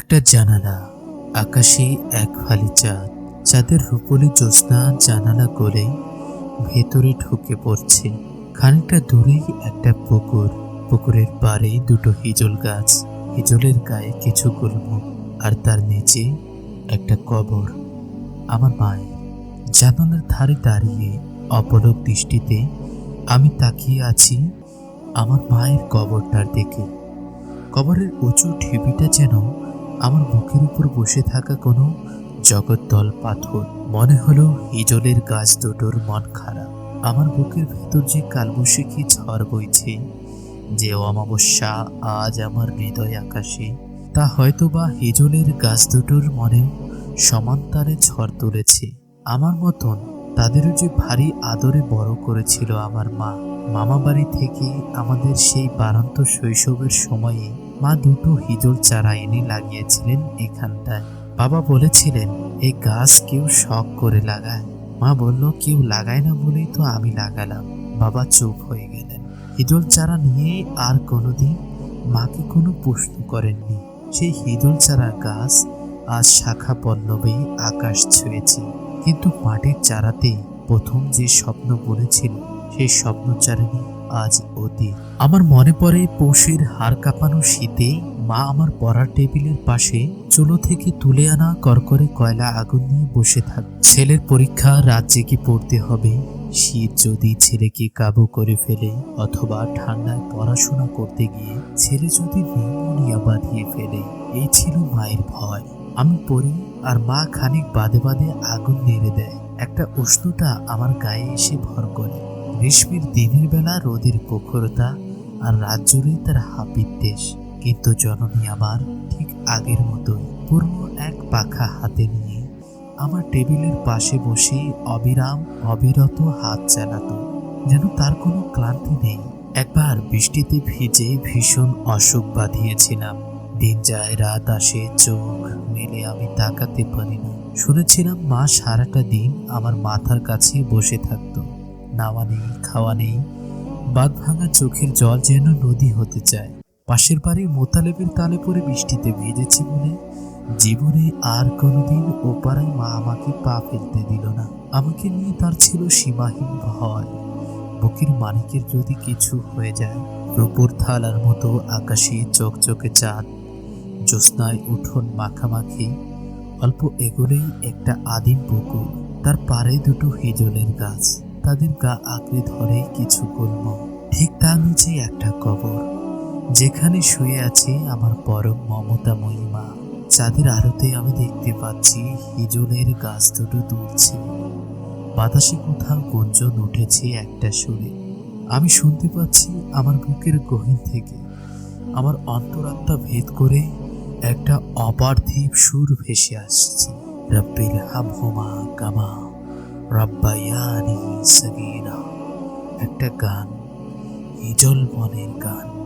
একটা জানালা। আকাশে এক ফালি চাঁদ। চাঁদের রূপলি জ্যোৎস্না জানালা করে ভেতরে ঢুকে পড়ছে। খানিকটা দূরেই একটা পুকুর। পুকুরের পাড়ে দুটো হিজল গাছ। হিজলের গায়ে কিছু গুল্ম আর তার নিচে একটা কবর। আমার মায়ের। জানালার ধারে দাঁড়িয়ে অপলক দৃষ্টিতে আমি তাকিয়ে আছি আমার মায়ের কবরটার দিকে। কবরের উঁচু ঢিবিটা যেন আমার বুকের উপর বসে থাকা কোনো জগদ্দল পাথর মনে হলো হিজলের গাছ দুটোর মন খারাপ। আমার বুকের ভেতর যে কালবৈশাখী ঝড় বইছে, যে অমাবস্যা আজ আমার হৃদয় আকাশে, তা হয়তো বা হিজলের গাছ দুটোর মনে সমান্তারে ঝড় তুলেছে। আমার মতন তাদেরও যে ভারী আদরে বড় করেছিল আমার মা। মামা বাড়ি থেকে আমাদের সেই বারান্ত শৈশবের সময়ে মা দুটো হিজল চারা এনে লাগিয়েছিলেন এখানটায়। বাবা বলেছিলেন এই গাছ কেউ শখ করে লাগায়। মা বলল, কেউ লাগায় না বলেই তো আমি লাগালাম। বাবা চুপ হয়ে গেলেন। হিজল চারা নিয়ে আর কোনোদিন মাকে কোনো প্রশ্ন করেননি। সেই হিজল চারার গাছ আজ শাখা পল্লবে আকাশ ছুঁয়েছে। কিন্তু মাটির চারাতে প্রথম যে স্বপ্ন বলেছিল, সেই স্বপ্ন চারানি আজ অতীত আমার মনে পড়ে পৌষের হাড় কাঁপানো শীতে মা আমার পড়ার টেবিলের পাশে চুলো থেকে তুলে আনা করকরে কয়লা আগুন নিয়ে বসে থাক। ছেলের পরীক্ষা রাত জেগে পড়তে হবে। শীত যদি ছেলেকে কাবু করে ফেলে অথবা ঠান্ডায় পড়াশোনা করতে গিয়ে ছেলে যদি নিউমোনিয়া বাঁধিয়ে ফেলে, এই ছিল মায়ের ভয়। আমি পড়ি আর মা খানিক বাদে বাদে আগুন নেড়ে দেয়। একটা উষ্ণতা আমার গায়ে এসে ভর করে। গ্রীষ্মের দিনের বেলা রোদের প্রখরতা আর রাত জুড়ে তার হাপিত্তেশ কিন্তু জননী আমার ঠিক আগের মতোই পূর্ণ এক পাখা হাতে নিয়ে আমার টেবিলের পাশে বসে অবিরাম অবিরত হাত চালাতো, যেন তার কোনো ক্লান্তি নেই। একবার বৃষ্টিতে ভিজে ভীষণ অসুখ বাঁধিয়েছিলাম। দিন যায়, রাত আসে, চোখ মেলে আমি তাকাতে পারি না শুনেছিলাম মা সারাটা দিন আমার মাথার কাছে বসে থাকতো। নাওয়া নেই, খাওয়া নেই। বাদ ভাঙা চোখের জল যেন নদী হতে চায়। পাশের বাড়ির মোতালেবের তালে পরে বৃষ্টিতে ভিজেছি বলে জীবনে আর কোনোদিন ওপারায় মা আমাকে পা ফেলতে দিল না। আমাকে নিয়ে তার ছিল সীমাহীন ভয়। বুকের মানিকের যদি কিছু হয়ে যায়, রূপর থালার মতো আকাশে চকচকে চাঁদ, জ্যোৎস্নায় উঠোন মাখামাখি, অল্প এগোলেই একটা আদিম পুকুর, তার পাড়ে দুটো হিজলের গাছ। তাদের গা আঁকড়ে ধরে কিছু গুল্ম ঠিক তার নিচে একটা কবর। যেখানে শুয়ে আছে আমার পরম মমতা মহিমা। চাঁদের আলোতে আমি দেখতে পাচ্ছি হিজলের গাছ দুটো দুলছে। বাতাসে কোথাও গুঞ্জন উঠেছে একটা সুরে। আমি শুনতে পাচ্ছি আমার বুকের গহীন থেকে আমার অন্তরাত্মা ভেদ করে একটা অপার্থিব সুর ভেসে আসছে। রব্বিল হামহুমা কামা রব্বায়ানি সগীরা একটা গান হিজল মনের গান।